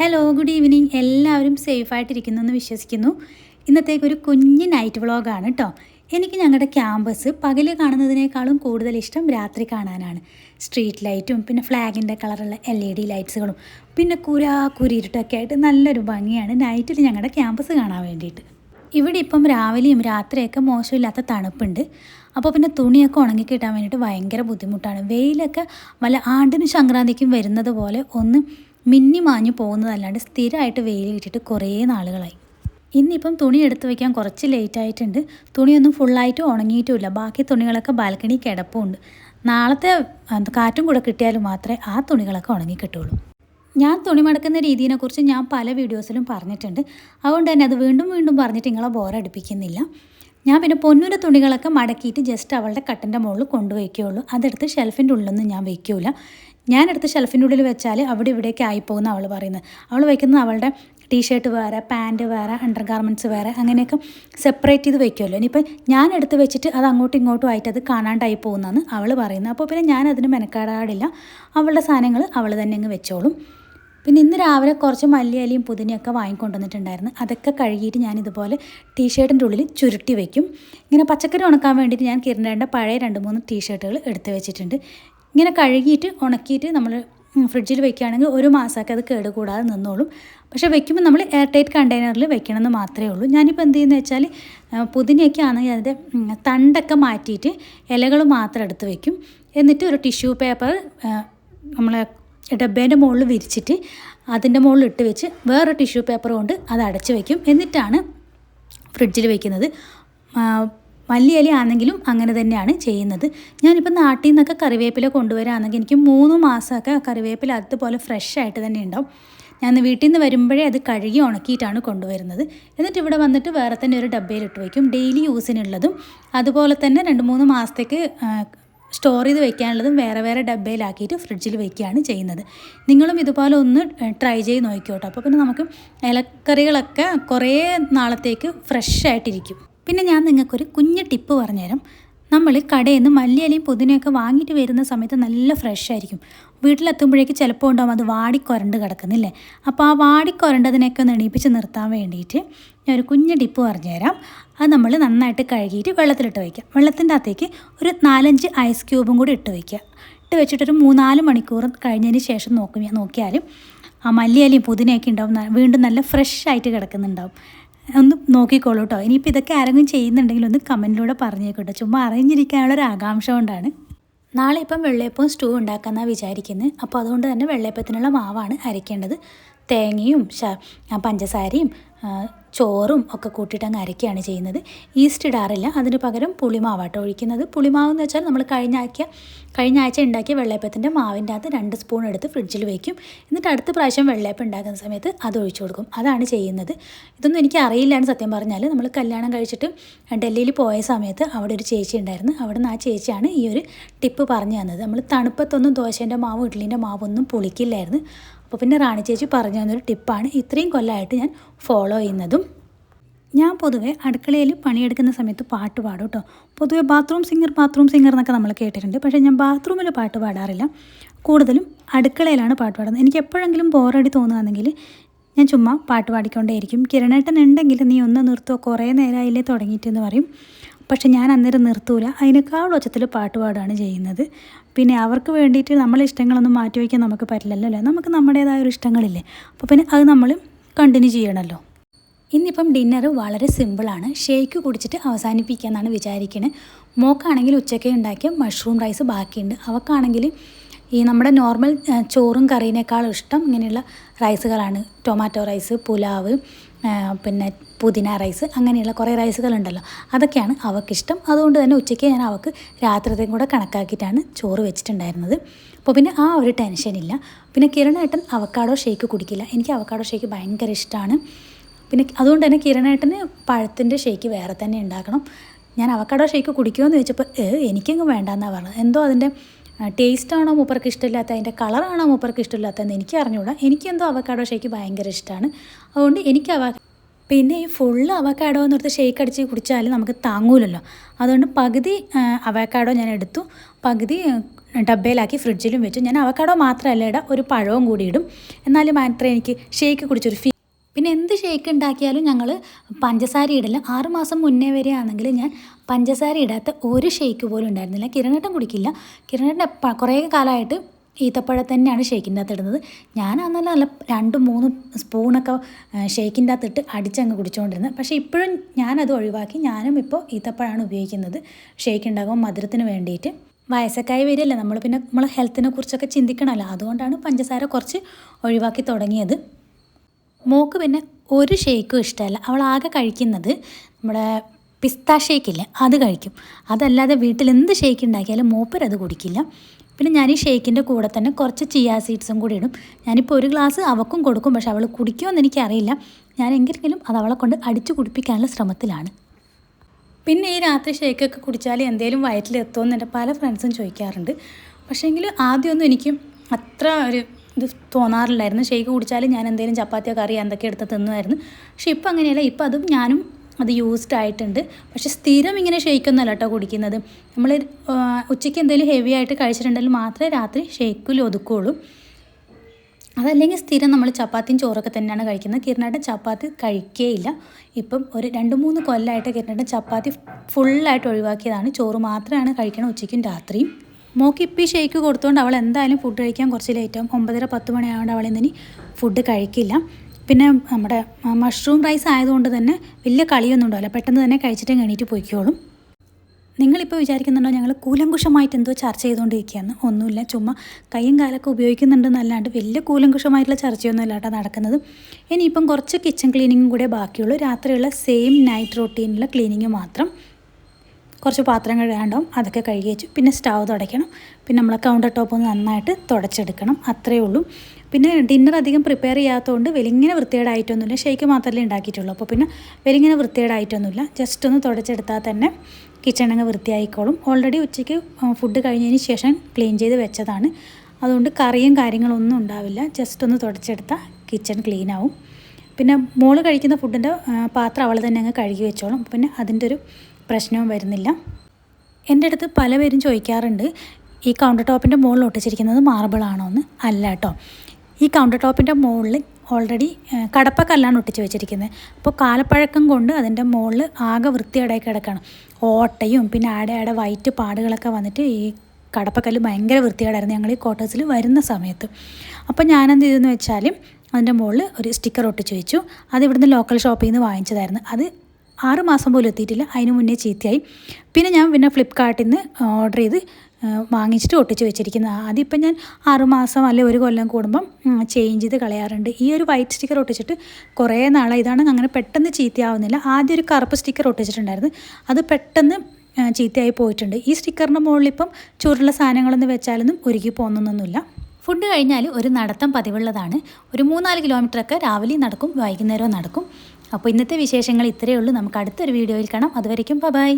Hello good evening എല്ലാവരും സേഫായിട്ടിരിക്കുന്നു എന്ന് വിശ്വസിക്കുന്നു. ഇന്നത്തേക്ക് ഒരു കുഞ്ഞ് നൈറ്റ് വ്ളോഗാണ് കേട്ടോ എനിക്ക് ഞങ്ങളുടെ ക്യാമ്പസ് പകൽ കാണുന്നതിനേക്കാളും കൂടുതൽ ഇഷ്ടം രാത്രി കാണാനാണ്. സ്ട്രീറ്റ് ലൈറ്റും പിന്നെ ഫ്ലാഗിന്റെ കളറുള്ള എൽ ഇ ഡി ലൈറ്റ്സുകളും പിന്നെ കുരാ കുരിരുട്ടൊക്കെ ആയിട്ട് നല്ലൊരു ഭംഗിയാണ് നൈറ്റിൽ ഞങ്ങളുടെ ക്യാമ്പസ് കാണാൻ വേണ്ടിയിട്ട്. ഇവിടെ ഇപ്പം രാവിലെയും രാത്രിയൊക്കെ മോശമില്ലാത്ത തണുപ്പുണ്ട്. അപ്പോൾ പിന്നെ തുണിയൊക്കെ ഉണങ്ങി കിട്ടാൻ വേണ്ടിയിട്ട് ഭയങ്കര ബുദ്ധിമുട്ടാണ്. വെയിലൊക്കെ വല്ല ആണ്ടിനും സംക്രാന്തിക്കും വരുന്നത് പോലെ ഒന്ന് മിന്നി മാഞ്ഞു പോകുന്നതല്ലാണ്ട് സ്ഥിരമായിട്ട് വെയിൽ കിട്ടിയിട്ട് കുറേ നാളുകളായി. ഇന്നിപ്പം തുണി എടുത്ത് വയ്ക്കാൻ കുറച്ച് ലേറ്റായിട്ടുണ്ട്. തുണിയൊന്നും ഫുള്ളായിട്ട് ഉണങ്ങിയിട്ടുമില്ല. ബാക്കി തുണികളൊക്കെ ബാൽക്കണി കിടപ്പുണ്ട്. നാളത്തെ കാറ്റും കൂടെ കിട്ടിയാലും മാത്രമേ ആ തുണികളൊക്കെ ഉണങ്ങി കിട്ടുള്ളൂ ഞാൻ തുണി മടക്കുന്ന രീതിയെക്കുറിച്ച് ഞാൻ പല വീഡിയോസിലും പറഞ്ഞിട്ടുണ്ട്. അതുകൊണ്ട് തന്നെ അത് വീണ്ടും വീണ്ടും പറഞ്ഞിട്ട് നിങ്ങളെ ബോറടിപ്പിക്കുന്നില്ല ഞാൻ പിന്നെ പൊന്നൂര തുണികളൊക്കെ മടക്കിയിട്ട് ജസ്റ്റ് അവളുടെ കട്ടിന്റെ മുകളിൽ കൊണ്ടുവയ്ക്കുകയുള്ളൂ. അതെടുത്ത് ഷെൽഫിന്റെ ഉള്ളിലൊന്നും ഞാൻ വയ്ക്കൂല. ഞാനെടുത്ത് ഷെൽഫിന്റെ ഉള്ളിൽ വെച്ചാൽ അവിടെ ഇവിടെയൊക്കെ ആയിപ്പോകുന്ന അവൾ പറയുന്നത്. അവൾ വയ്ക്കുന്നത് അവളുടെ ടീഷർട്ട് വേറെ പാന്റ് വേറെ അണ്ടർ ഗാർമെന്റ്സ് വേറെ അങ്ങനെയൊക്കെ സെപ്പറേറ്റ് ചെയ്ത് വെക്കുമല്ലോ ഇനിയിപ്പോൾ ഞാൻ എടുത്ത് വെച്ചിട്ട് അത് അങ്ങോട്ടും ഇങ്ങോട്ടും ആയിട്ട് അത് കാണാണ്ടായി പോകുന്നതെന്ന് അവൾ പറയുന്നത്. അപ്പോൾ പിന്നെ ഞാൻ അതിന് മെനക്കാടാടില്ല. അവളുടെ സാധനങ്ങൾ അവൾ തന്നെ അങ്ങ് വെച്ചോളും. പിന്നെ ഇന്ന് രാവിലെ കുറച്ച് മല്ലിയലിയും പുതിനയൊക്കെ വാങ്ങിക്കൊണ്ടുവന്നിട്ടുണ്ടായിരുന്നു. അതൊക്കെ കഴുകിയിട്ട് ഞാൻ ഇതുപോലെ ടീഷർട്ടിന്റെ ഉള്ളിൽ ചുരുട്ടി വയ്ക്കും. ഇങ്ങനെ പച്ചക്കറി ഉണക്കാൻ വേണ്ടിയിട്ട് ഞാൻ കിരണ്ടേണ്ട പഴയ രണ്ട് മൂന്ന് ടീഷർട്ടുകൾ എടുത്ത് വെച്ചിട്ടുണ്ട്. ഇങ്ങനെ കഴുകിയിട്ട് ഉണക്കിയിട്ട് നമ്മൾ ഫ്രിഡ്ജിൽ വെക്കുകയാണെങ്കിൽ ഒരു മാസമൊക്കെ അത് കേടുകൂടാതെ നിന്നോളും. പക്ഷേ വെക്കുമ്പോൾ നമ്മൾ എയർ ടൈറ്റ് കണ്ടെയ്നറിൽ വെക്കണമെന്ന് മാത്രമേ ഉള്ളൂ. ഞാനിപ്പോൾ എന്ത് ചെയ്യുന്നത് വെച്ചാൽ പുതിനയൊക്കെ ആണെങ്കിൽ അതിന്റെ തണ്ടൊക്കെ മാറ്റിയിട്ട് ഇലകൾ മാത്രം എടുത്ത് വെക്കും. എന്നിട്ട് ഒരു ടിഷ്യൂ പേപ്പർ നമ്മൾ ഡബ്ബേന്റെ മുകളിൽ വിരിച്ചിട്ട് അതിന്റെ മുകളിൽ ഇട്ട് വെച്ച് വേറെ ടിഷ്യൂ പേപ്പർ കൊണ്ട് അത് അടച്ച് വയ്ക്കും എന്നിട്ടാണ് ഫ്രിഡ്ജിൽ വയ്ക്കുന്നത് മല്ലിയില ആണെങ്കിലും അങ്ങനെ തന്നെയാണ് ചെയ്യുന്നത്. ഞാനിപ്പോൾ നാട്ടിൽ നിന്നൊക്കെ കറിവേപ്പില കൊണ്ടുവരാണെങ്കിൽ എനിക്ക് മൂന്ന് മാസമൊക്കെ കറിവേപ്പില അതുപോലെ ഫ്രഷ് ആയിട്ട് തന്നെ ഉണ്ടാവും. ഞാൻ വീട്ടിൽ നിന്ന് വരുമ്പോഴേ അത് കഴുകി ഉണക്കിയിട്ടാണ് കൊണ്ടുവരുന്നത്. എന്നിട്ട് ഇവിടെ വന്നിട്ട് വേറെ തന്നെ ഒരു ഡബ്ബയിലിട്ട് വയ്ക്കും. ഡെയിലി യൂസിനുള്ളതും അതുപോലെ തന്നെ രണ്ട് മൂന്ന് മാസത്തേക്ക് സ്റ്റോർ ചെയ്ത് വെക്കാനുള്ളതും വേറെ വേറെ ഡബ്ബയിലാക്കിയിട്ട് ഫ്രിഡ്ജിൽ വെക്കുകയാണ് ചെയ്യുന്നത്. നിങ്ങളും ഇതുപോലെ ഒന്ന് ട്രൈ ചെയ്ത് നോക്കിയോട്ടോ അപ്പോൾ പിന്നെ നമുക്ക് ഇലക്കറികളൊക്കെ കുറേ നാളത്തേക്ക് ഫ്രഷ് ആയിട്ടിരിക്കും. പിന്നെ ഞാൻ നിങ്ങൾക്കൊരു കുഞ്ഞ് ടിപ്പ് പറഞ്ഞുതരാം. നമ്മൾ കടയിൽ നിന്ന് മല്ലിയിലയും പുതിനയൊക്കെ വാങ്ങിയിട്ട് വരുന്ന സമയത്ത് നല്ല ഫ്രഷ് ആയിരിക്കും. വീട്ടിലെത്തുമ്പോഴേക്ക് ചിലപ്പോൾ ഉണ്ടാവും അത് വാടിക്കൊരണ്ട് കിടക്കുന്നില്ലേ? അപ്പോൾ ആ വാടിക്കൊരണ്ടതിനെയൊക്കെ ഒന്ന് എണീപ്പിച്ച് നിർത്താൻ വേണ്ടിയിട്ട് ഞാൻ ഒരു കുഞ്ഞ് ടിപ്പ് പറഞ്ഞുതരാം. അത് നമ്മൾ നന്നായിട്ട് കഴുകിയിട്ട് വെള്ളത്തിലിട്ട് വയ്ക്കുക. വെള്ളത്തിന്റെ അകത്തേക്ക് ഒരു നാലഞ്ച് ഐസ് ക്യൂബും കൂടി ഇട്ട് വയ്ക്കുക. ഇട്ട് വെച്ചിട്ടൊരു മൂന്നാൽ മണിക്കൂർ കഴിഞ്ഞതിന് ശേഷം നോക്കി നോക്കിയാലും ആ മല്ലിയിലയും പുതിനയൊക്കെ ഉണ്ടാവും വീണ്ടും നല്ല ഫ്രഷ് ആയിട്ട് കിടക്കുന്നുണ്ടാവും. ഒന്ന് നോക്കിക്കോളൂ കേട്ടോ ഇനിയിപ്പോൾ ഇതൊക്കെ ആരെങ്കിലും ചെയ്യുന്നുണ്ടെങ്കിൽ ഒന്ന് കമന്റിലൂടെ പറഞ്ഞേക്കോട്ടെ ചുമ്മാ അറിഞ്ഞിരിക്കാനുള്ളൊരു ആകാംക്ഷ കൊണ്ടാണ്. നാളെ ഇപ്പം വെള്ളയപ്പവും സ്റ്റൂ ഉണ്ടാക്കാമെന്നാണ് വിചാരിക്കുന്നത് അപ്പോൾ അതുകൊണ്ട് തന്നെ വെള്ളയപ്പത്തിനുള്ള മാവാണ് അരയ്ക്കേണ്ടത്. തേങ്ങയും പഞ്ചസാരയും ചോറും ഒക്കെ കൂട്ടിയിട്ട് അങ്ങ് അരയ്ക്കുകയാണ് ചെയ്യുന്നത്. ഈസ്റ്റ് ഇടാറില്ല. അതിന് പകരം പുളിമാവാട്ടോ ഒഴിക്കുന്നത്. പുളിമാവ് എന്ന് വെച്ചാൽ നമ്മൾ കഴിഞ്ഞ ആക്കിയ കഴിഞ്ഞ ആഴ്ച ഉണ്ടാക്കിയ വെള്ളയപ്പത്തിന്റെ മാവിന്റെ അകത്ത് രണ്ട് സ്പൂൺ എടുത്ത് ഫ്രിഡ്ജിൽ വയ്ക്കും എന്നിട്ട് അടുത്ത പ്രാവശ്യം വെള്ളയപ്പം ഉണ്ടാക്കുന്ന സമയത്ത് അത് ഒഴിച്ചു കൊടുക്കും. അതാണ് ചെയ്യുന്നത്. ഇതൊന്നും എനിക്ക് അറിയില്ലാണ് സത്യം പറഞ്ഞാൽ. നമ്മൾ കല്യാണം കഴിച്ചിട്ട് ഡൽഹിയിൽ പോയ സമയത്ത് അവിടെ ഒരു ചേച്ചി ഉണ്ടായിരുന്നു. അവിടെ നിന്ന് ആ ചേച്ചിയാണ് ഈ ഒരു ടിപ്പ് പറഞ്ഞു തന്നത്. നമ്മൾ തണുപ്പത്തൊന്നും ദോശേന്റെ മാവും ഇഡ്ഡലിന്റെ മാവൊന്നും പുളിക്കില്ലായിരുന്നു. അപ്പോൾ പിന്നെ റാണി ചേച്ചി പറഞ്ഞു തന്നൊരു ടിപ്പാണ്. ഇത്രയും കൊല്ലമായിട്ട് ഞാൻ ഫോളോ ചെയ്യുന്നതും. ഞാൻ പൊതുവെ അടുക്കളയിൽ പണിയെടുക്കുന്ന സമയത്ത് പാട്ട് പാടും കേട്ടോ പൊതുവേ ബാത്റൂം സിംഗർ ബാത്റൂം സിംഗർ എന്നൊക്കെ നമ്മൾ കേട്ടിട്ടുണ്ട്. പക്ഷേ ഞാൻ ബാത്റൂമിൽ പാട്ട് പാടാറില്ല. കൂടുതലും അടുക്കളയിലാണ് പാട്ട് പാടുന്നത്. എനിക്ക് എപ്പോഴെങ്കിലും ബോറടി തോന്നുകയാണെങ്കിൽ ഞാൻ ചുമ്മാ പാട്ട് പാടിക്കൊണ്ടേയിരിക്കും. കിരണേട്ടൻ ഉണ്ടെങ്കിൽ നീ ഒന്ന് നിർത്തുമോ കുറേ നേരമായില്ലേ തുടങ്ങിയിട്ടെന്ന് പറയും. പക്ഷെ ഞാൻ അന്നേരം നിർത്തൂല. അതിനേക്കാൾ ഒച്ചത്തിൽ പാട്ട് പാടുകയാണ് ചെയ്യുന്നത്. പിന്നെ അവർക്ക് വേണ്ടിയിട്ട് നമ്മളെ ഇഷ്ടങ്ങളൊന്നും മാറ്റി വയ്ക്കാൻ നമുക്ക് പറ്റില്ലല്ലോ അല്ലേ? നമുക്ക് നമ്മുടേതായ ഒരു ഇഷ്ടങ്ങളില്ലേ? അപ്പോൾ പിന്നെ അത് നമ്മൾ കണ്ടിന്യൂ ചെയ്യണമല്ലോ. ഇന്നിപ്പം ഡിന്നർ വളരെ സിമ്പിളാണ് ഷേക്ക് കുടിച്ചിട്ട് അവസാനിപ്പിക്കാമെന്നാണ് വിചാരിക്കുന്നത് മോക്കാണെങ്കിൽ ഉച്ചയ്ക്ക് ഉണ്ടാക്കിയ മഷ്റൂം റൈസ് ബാക്കിയുണ്ട്. അവക്കാണെങ്കിൽ ഈ നമ്മുടെ നോർമൽ ചോറും കറീനേക്കാളും ഇഷ്ടം ഇങ്ങനെയുള്ള റൈസുകളാണ് ടൊമാറ്റോ റൈസ് പുലാവ് പിന്നെ പുതിന റൈസ് അങ്ങനെയുള്ള കുറേ റൈസുകളുണ്ടല്ലോ അതൊക്കെയാണ് അവൾക്കിഷ്ടം അതുകൊണ്ട് തന്നെ ഉച്ചയ്ക്ക് ഞാൻ അവൾക്ക് രാത്രിയും കൂടെ കണക്കാക്കിയിട്ടാണ് ചോറ് വെച്ചിട്ടുണ്ടായിരുന്നത്. അപ്പോൾ പിന്നെ ആ ഒരു ടെൻഷനില്ല പിന്നെ കിരണേട്ടൻ അവക്കാടോ ഷേക്ക് കുടിക്കില്ല. എനിക്ക് അവക്കാടോ ഷേക്ക് ഭയങ്കര ഇഷ്ടമാണ് പിന്നെ അതുകൊണ്ട് തന്നെ കിരണേട്ടന് പഴത്തിന്റെ ഷേക്ക് വേറെ തന്നെ ഉണ്ടാക്കണം. ഞാൻ അവക്കാടോ ഷേക്ക് കുടിക്കുമോ എന്ന് ചോദിച്ചപ്പോൾ എനിക്കങ്ങ് വേണ്ടെന്നാണ് പറഞ്ഞത്. എന്തോ അതിന്റെ ടേസ്റ്റാണോ മൂപ്പർക്ക് ഇഷ്ടമില്ലാത്ത അതിന്റെ കളറാണോ മൂപ്പർക്ക് ഇഷ്ടമില്ലാത്തതെന്ന് എനിക്ക് അറിഞ്ഞുകൂടാ. എനിക്കെന്തോ അവക്കാടോ ഷേക്ക് ഭയങ്കര ഇഷ്ടമാണ് അതുകൊണ്ട് എനിക്ക് അവ പിന്നെ ഈ ഫുള്ള് അവക്കാഡോ എന്നോർത്ത് ഷേക്ക് അടിച്ച് കുടിച്ചാൽ നമുക്ക് താങ്ങൂലല്ലോ. അതുകൊണ്ട് പകുതി അവക്കാഡോ ഞാൻ എടുത്തു. പകുതി ഡബ്ബയിലാക്കി ഫ്രിഡ്ജിലും വെച്ചു. ഞാൻ അവക്കാടോ മാത്രമല്ല ഇടാം ഒരു പഴവും കൂടി ഇടും. എന്നാലും മാത്രമേ എനിക്ക് ഷേക്ക് കുടിച്ചൊരു ഫീ പിന്നെ എന്ത് ഷേക്ക് ഉണ്ടാക്കിയാലും ഞങ്ങൾ പഞ്ചസാര ഇടില്ല ആറുമാസം മുന്നേ വരെ ആണെങ്കിൽ ഞാൻ പഞ്ചസാര ഇടാത്ത ഒരു ഷേക്ക് പോലും ഉണ്ടായിരുന്നില്ല കിരണേട്ടൻ കുടിക്കില്ല. കിരണേട്ടൻ കുറേ കാലമായിട്ട് ഈത്തപ്പഴം തന്നെയാണ് ഷേക്കിന്റെ അകത്ത് ഇടുന്നത്. ഞാനാന്നല്ല നല്ല രണ്ട് മൂന്ന് സ്പൂണൊക്കെ ഷേക്കിന്റെ അകത്ത് ഇട്ട് അടിച്ചങ്ങ് കുടിച്ചുകൊണ്ടിരുന്നത് പക്ഷേ ഇപ്പോഴും ഞാനത് ഒഴിവാക്കി. ഞാനും ഇപ്പോൾ ഈത്തപ്പഴമാണ് ഉപയോഗിക്കുന്നത്. ഷേക്ക് ഉണ്ടാകുമ്പോൾ മധുരത്തിന് വേണ്ടിയിട്ട് വയസ്സൊക്കെ വരില്ല നമ്മൾ പിന്നെ നമ്മൾ ഹെൽത്തിനെ കുറിച്ചൊക്കെ ചിന്തിക്കണമല്ലോ അതുകൊണ്ടാണ് പഞ്ചസാര കുറച്ച് ഒഴിവാക്കി തുടങ്ങിയത്. മോക്ക് പിന്നെ ഒരു ഷേക്കും ഇഷ്ടമല്ല. അവൾ ആകെ കഴിക്കുന്നത് നമ്മുടെ പിസ്ത ഷേക്കില്ലേ അത് കഴിക്കും. അതല്ലാതെ വീട്ടിൽ എന്ത് ഷേക്ക് ഉണ്ടാക്കിയാലും മൂപ്പർ അത് കുടിക്കില്ല. പിന്നെ ഞാൻ ഈ ഷേക്കിന്റെ കൂടെ തന്നെ കുറച്ച് ചിയാ സീഡ്സും കൂടി ഇടും. ഞാനിപ്പോൾ ഒരു ഗ്ലാസ് അവക്കും കൊടുക്കും പക്ഷെ അവൾ കുടിക്കുമോ കുടിക്കുമെന്ന് എനിക്കറിയില്ല. ഞാൻ എങ്കിലും അത് അവളെ കൊണ്ട് അടിച്ചു കുടിപ്പിക്കാനുള്ള ശ്രമത്തിലാണ്. പിന്നെ ഈ രാത്രി ഷേക്കൊക്കെ കുടിച്ചാൽ എന്തെങ്കിലും എന്തേലും വയറ്റിലെത്തുമെന്ന് എന്റെ പല ഫ്രണ്ട്സും ചോദിക്കാറുണ്ട്. പക്ഷേങ്കിൽ ആദ്യമൊന്നും എനിക്ക് അത്ര ഒരു ഇത് തോന്നാറില്ലായിരുന്നു. ഷേക്ക് കുടിച്ചാൽ ഞാൻ എന്തെങ്കിലും ചപ്പാത്തിയോ കറി എന്തൊക്കെ എടുത്ത് തിന്നുമായിരുന്നു. പക്ഷേ ഇപ്പം അങ്ങനെയല്ല. ഇപ്പം അതും ഞാനും അത് യൂസ്ഡ് ആയിട്ടുണ്ട്. പക്ഷേ സ്ഥിരം ഇങ്ങനെ ഷേക്കൊന്നുമല്ല കേട്ടോ കുടിക്കുന്നത്. നമ്മൾ ഉച്ചയ്ക്ക് എന്തെങ്കിലും ഹെവി ആയിട്ട് കഴിച്ചിട്ടുണ്ടെങ്കിൽ മാത്രമേ രാത്രി ഷേക്കിൽ ഒതുക്കുകയുള്ളൂ അതല്ലെങ്കിൽ സ്ഥിരം നമ്മൾ ചപ്പാത്തിയും ചോറൊക്കെ തന്നെയാണ് കഴിക്കുന്നത്. കിരണേട്ടൻ ചപ്പാത്തി കഴിക്കേയില്ല. ഇപ്പം ഒരു രണ്ട് മൂന്ന് കൊല്ലമായിട്ട് കിരണേട്ടൻ ചപ്പാത്തി ഫുള്ളായിട്ട് ഒഴിവാക്കിയതാണ്. ചോറ് മാത്രമാണ് കഴിക്കണം ഉച്ചയ്ക്കും രാത്രിയും. മോക്ക് ഇപ്പം ഷേക്ക് കൊടുത്തുകൊണ്ട് അവൾ എന്തായാലും ഫുഡ് കഴിക്കാൻ കുറച്ച് ലേറ്റാവും ഒമ്പതര പത്ത് മണിയായതുകൊണ്ട് അവൾ ഇന്നിനി ഫുഡ് കഴിക്കില്ല. പിന്നെ നമ്മുടെ മഷ്റൂം റൈസ് ആയതുകൊണ്ട് തന്നെ വലിയ കളിയൊന്നും ഉണ്ടാവില്ല. പെട്ടെന്ന് തന്നെ കഴിച്ചിട്ട് എണീറ്റ് പോയിക്കോളും. നിങ്ങളിപ്പോൾ വിചാരിക്കുന്നുണ്ടോ ഞങ്ങൾ കൂലങ്കുഷമായിട്ട് എന്തോ ചർച്ച ചെയ്തുകൊണ്ടിരിക്കുകയാണ് ഒന്നുമില്ല ചുമ്മാ കൈയും കാലൊക്കെ ഉപയോഗിക്കുന്നുണ്ടെന്നല്ലാണ്ട് വലിയ കൂലങ്കുഷമായിട്ടുള്ള ചർച്ചയൊന്നും ഇല്ലാട്ടോ നടക്കുന്നത്. ഇനിയിപ്പം കുറച്ച് കിച്ചൺ ക്ലീനിങ്ങും കൂടെ ബാക്കിയുള്ളൂ. രാത്രിയുള്ള സെയിം നൈറ്റ് റൊട്ടീനിലുള്ള ക്ലീനിങ് മാത്രം. കുറച്ച് പാത്രം കഴുകാണ്ടും അതൊക്കെ കഴുകി വെച്ചു. പിന്നെ സ്റ്റവ് തുടയ്ക്കണം. പിന്നെ നമ്മൾ കൗണ്ടർ ടോപ്പ് ഒന്ന് നന്നായിട്ട് തുടച്ചെടുക്കണം. അത്രയേ ഉള്ളൂ. പിന്നെ ഡിന്നർ അധികം പ്രിപ്പയർ ചെയ്യാത്തതുകൊണ്ട് വലിങ്ങനെ വൃത്തികേടായിട്ടൊന്നുമില്ല ഷേക്ക് മാത്രമേ ഉണ്ടാക്കിയിട്ടുള്ളൂ. അപ്പോൾ പിന്നെ വലിങ്ങനെ വൃത്തികേടായിട്ടൊന്നുമില്ല ജസ്റ്റ് ഒന്ന് തുടച്ചെടുത്താൽ തന്നെ കിച്ചണങ്ങ് വൃത്തിയായിക്കോളും. ഓൾറെഡി ഉച്ചയ്ക്ക് ഫുഡ് കഴിഞ്ഞതിന് ശേഷം ക്ലീൻ ചെയ്ത് വെച്ചതാണ്. അതുകൊണ്ട് കറിയും കാര്യങ്ങളൊന്നും ഉണ്ടാവില്ല. ജസ്റ്റ് ഒന്ന് തുടച്ചെടുത്താൽ കിച്ചൺ ക്ലീൻ ആവും. പിന്നെ മോൾ കഴിക്കുന്ന ഫുഡിന്റെ പാത്രം അവൾ തന്നെ അങ്ങ് കഴുകി വെച്ചോളും. പിന്നെ അതിന്റെ ഒരു പ്രശ്നവും വരുന്നില്ല. എന്റെ അടുത്ത് പലവരും ചോദിക്കാറുണ്ട് ഈ കൗണ്ടർ ടോപ്പിന്റെ മുകളിൽ ഒട്ടിച്ചിരിക്കുന്നത് മാർബിൾ ആണോ എന്ന് അല്ല കേട്ടോ ഈ കൗണ്ടർ ടോപ്പിന്റെ മുകളിൽ ഓൾറെഡി കടപ്പക്കല്ലാണ് ഒട്ടിച്ച് വെച്ചിരിക്കുന്നത്. അപ്പോൾ കാലപ്പഴക്കം കൊണ്ട് അതിന്റെ മുകളിൽ ആകെ വൃത്തിയേടായി കിടക്കണം. ഓട്ടയും പിന്നെ ആടെ ആടെ വൈറ്റ് പാടുകളൊക്കെ വന്നിട്ട് ഈ കടപ്പക്കല്ല് ഭയങ്കര വൃത്തികേടായിരുന്നു ഞങ്ങൾ ഈ ക്വാർട്ടേഴ്സിൽ വരുന്ന സമയത്ത്. അപ്പോൾ ഞാനെന്ത് ചെയ്തെന്ന് വെച്ചാൽ അതിന്റെ മുകളിൽ ഒരു സ്റ്റിക്കർ ഒട്ടിച്ച് വെച്ചു. അത് ഇവിടുന്ന് ലോക്കൽ ഷോപ്പിൽ നിന്ന് വാങ്ങിച്ചതായിരുന്നു. അത് ആറ് മാസം പോലും എത്തിയിട്ടില്ല. അതിന് മുന്നേ ചീത്തയായി. പിന്നെ ഞാൻ പിന്നെ ഫ്ലിപ്കാർട്ടിൽ നിന്ന് ഓർഡർ ചെയ്ത് വാങ്ങിച്ചിട്ട് ഒട്ടിച്ച് വെച്ചിരിക്കുന്നത് അതിപ്പം ഞാൻ ആറുമാസം അല്ലെ ഒരു കൊല്ലം കൂടുമ്പം ചേഞ്ച് ചെയ്ത് കളയാറുണ്ട്. ഈ ഒരു വൈറ്റ് സ്റ്റിക്കർ ഒട്ടിച്ചിട്ട് കുറേ നാളായി. ഇതാണ് അങ്ങനെ പെട്ടെന്ന് ചീത്തയാവുന്നില്ല. ആദ്യം ഒരു കറുപ്പ് സ്റ്റിക്കർ ഒട്ടിച്ചിട്ടുണ്ടായിരുന്നു. അത് പെട്ടെന്ന് ചീത്തയായി പോയിട്ടുണ്ട്. ഈ സ്റ്റിക്കറിന്റെ മുകളിൽ ഇപ്പം ചൂടുള്ള സാധനങ്ങളൊന്നും വെച്ചാലൊന്നും ഒരുക്കി പോകുന്നൊന്നുമില്ല. ഫുഡ് കഴിഞ്ഞാൽ ഒരു നടത്തം പതിവുള്ളതാണ്. ഒരു മൂന്നാൽ കിലോമീറ്ററൊക്കെ രാവിലെ നടക്കും വൈകുന്നേരവും നടക്കും. അപ്പോൾ ഇന്നത്തെ വിശേഷങ്ങൾ ഇത്രയേ ഉള്ളൂ. നമുക്ക് അടുത്തൊരു വീഡിയോയിൽ കാണാം. അതുവരയ്ക്കും ബൈ.